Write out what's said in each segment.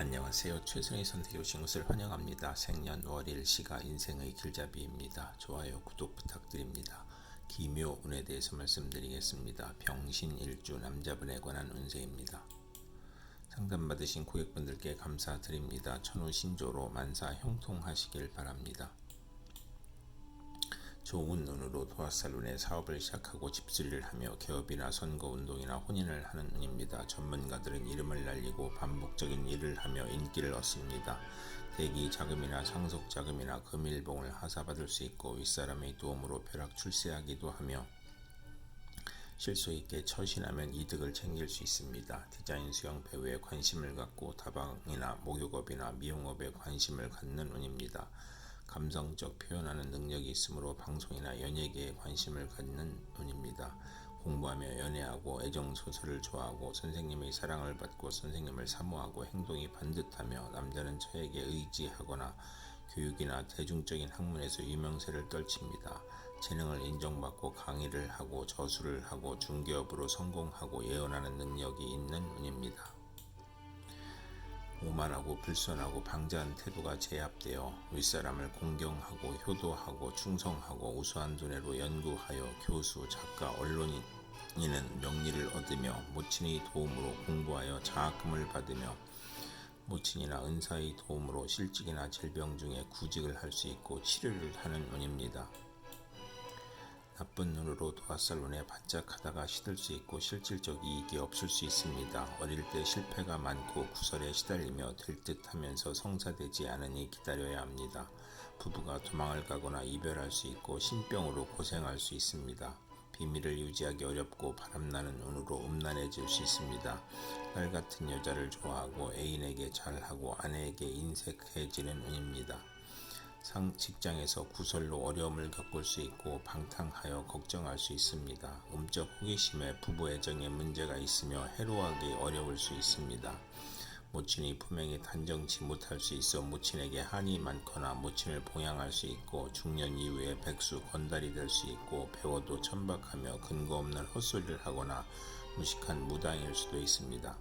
안녕하세요. 최선의 선택에 오신 것을 환영합니다. 생년 월일 시가 인생의 길잡이입니다. 좋아요, 구독 부탁드립니다. 기묘 운에 대해서 말씀드리겠습니다. 병신일주 남자분에 관한 운세입니다. 상담받으신 고객분들께 감사드립니다. 천우 신조로 만사 형통하시길 바랍니다. 좋은 눈으로 도화살룬에 사업을 시작하고 집수리를 하며 개업이나 선거운동이나 혼인을 하는 운입니다. 전문가들은 이름을 날리고 반복적인 일을 하며 인기를 얻습니다. 대기 자금이나 상속 자금이나 금일봉을 하사받을 수 있고 윗사람의 도움으로 벼락 출세하기도 하며 실소 있게 처신하면 이득을 챙길 수 있습니다. 디자인 수영 배우에 관심을 갖고 다방이나 목욕업이나 미용업에 관심을 갖는 운입니다. 감성적 표현하는 능력이 있으므로 방송이나 연예계에 관심을 갖는 운입니다. 공부하며 연애하고 애정 소설을 좋아하고 선생님의 사랑을 받고 선생님을 사모하고 행동이 반듯하며 남자는 저에게 의지하거나 교육이나 대중적인 학문에서 유명세를 떨칩니다. 재능을 인정받고 강의를 하고 저술을 하고 중개업으로 성공하고 예언하는 능력이 있는 운입니다. 오만하고 불손하고 방자한 태도가 제압되어 윗사람을 공경하고 효도하고 충성하고 우수한 두뇌로 연구하여 교수, 작가, 언론인은 명리를 얻으며 모친의 도움으로 공부하여 장학금을 받으며 모친이나 은사의 도움으로 실직이나 질병 중에 구직을 할 수 있고 치료를 하는 운입니다. 나쁜 눈으로 도화살론에 반짝하다가 시들 수 있고 실질적 이익이 없을 수 있습니다. 어릴 때 실패가 많고 구설에 시달리며 될 듯 하면서 성사되지 않으니 기다려야 합니다. 부부가 도망을 가거나 이별할 수 있고 신병으로 고생할 수 있습니다. 비밀을 유지하기 어렵고 바람나는 운으로 음란해질 수 있습니다. 딸 같은 여자를 좋아하고 애인에게 잘하고 아내에게 인색해지는 운입니다. 상 직장에서 구설로 어려움을 겪을 수 있고 방탕하여 걱정할 수 있습니다. 음적 호기심에 부부 애정에 문제가 있으며 해로하기 어려울 수 있습니다. 모친이 품행에 단정치 못할 수 있어 모친에게 한이 많거나 모친을 봉양할 수 있고 중년 이후에 백수 건달이 될 수 있고 배워도 천박하며 근거 없는 헛소리를 하거나 무식한 무당일 수도 있습니다.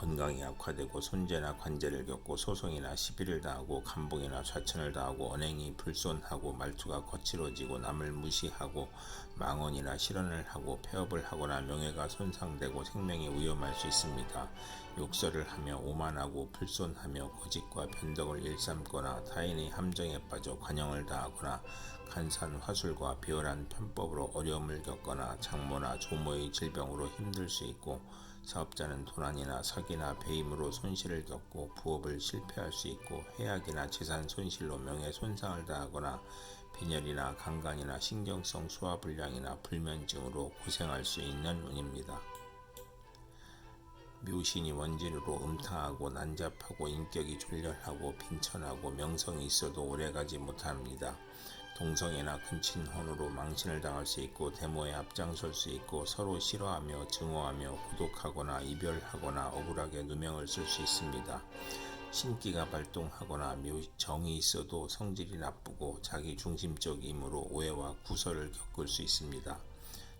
건강이 악화되고 손재나 관제를 겪고 소송이나 시비를 당하고 감봉이나 좌천을 당하고 언행이 불손하고 말투가 거칠어지고 남을 무시하고 망언이나 실언을 하고 폐업을 하거나 명예가 손상되고 생명이 위험할 수 있습니다. 욕설을 하며 오만하고 불손하며 거짓과 변덕을 일삼거나 타인의 함정에 빠져 관용을 당하거나 간산 화술과 비열한 편법으로 어려움을 겪거나 장모나 조모의 질병으로 힘들 수 있고 사업자는 도난이나 사기나 배임으로 손실을 겪고 부업을 실패할 수 있고 해악이나 재산 손실로 명예 손상을 당하거나 빈혈이나 강간이나 신경성 소화불량이나 불면증으로 고생할 수 있는 운입니다. 묘신이 원진으로 음탕하고 난잡하고 인격이 졸렬하고 빈천하고 명성이 있어도 오래가지 못합니다. 동성애나 근친혼으로 망신을 당할 수 있고 데모에 앞장설 수 있고 서로 싫어하며 증오하며 고독하거나 이별하거나 억울하게 누명을 쓸 수 있습니다. 신기가 발동하거나 정이 있어도 성질이 나쁘고 자기 중심적이므로 오해와 구설을 겪을 수 있습니다.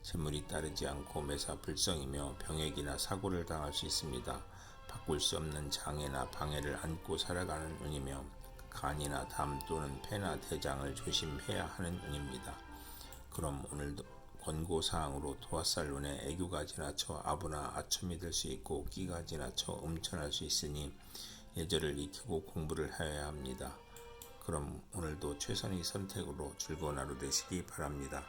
재물이 따르지 않고 매사 불성이며 병액이나 사고를 당할 수 있습니다. 바꿀 수 없는 장애나 방해를 안고 살아가는 운이며 간이나 담 또는 폐나 대장을 조심해야 하는 운입니다. 그럼 오늘도 권고사항으로 도화살론에 애교가 지나쳐 아부나 아첨이 될 수 있고 끼가 지나쳐 음천할 수 있으니 예절을 익히고 공부를 하여야 합니다. 그럼 오늘도 최선의 선택으로 즐거운 하루 되시기 바랍니다.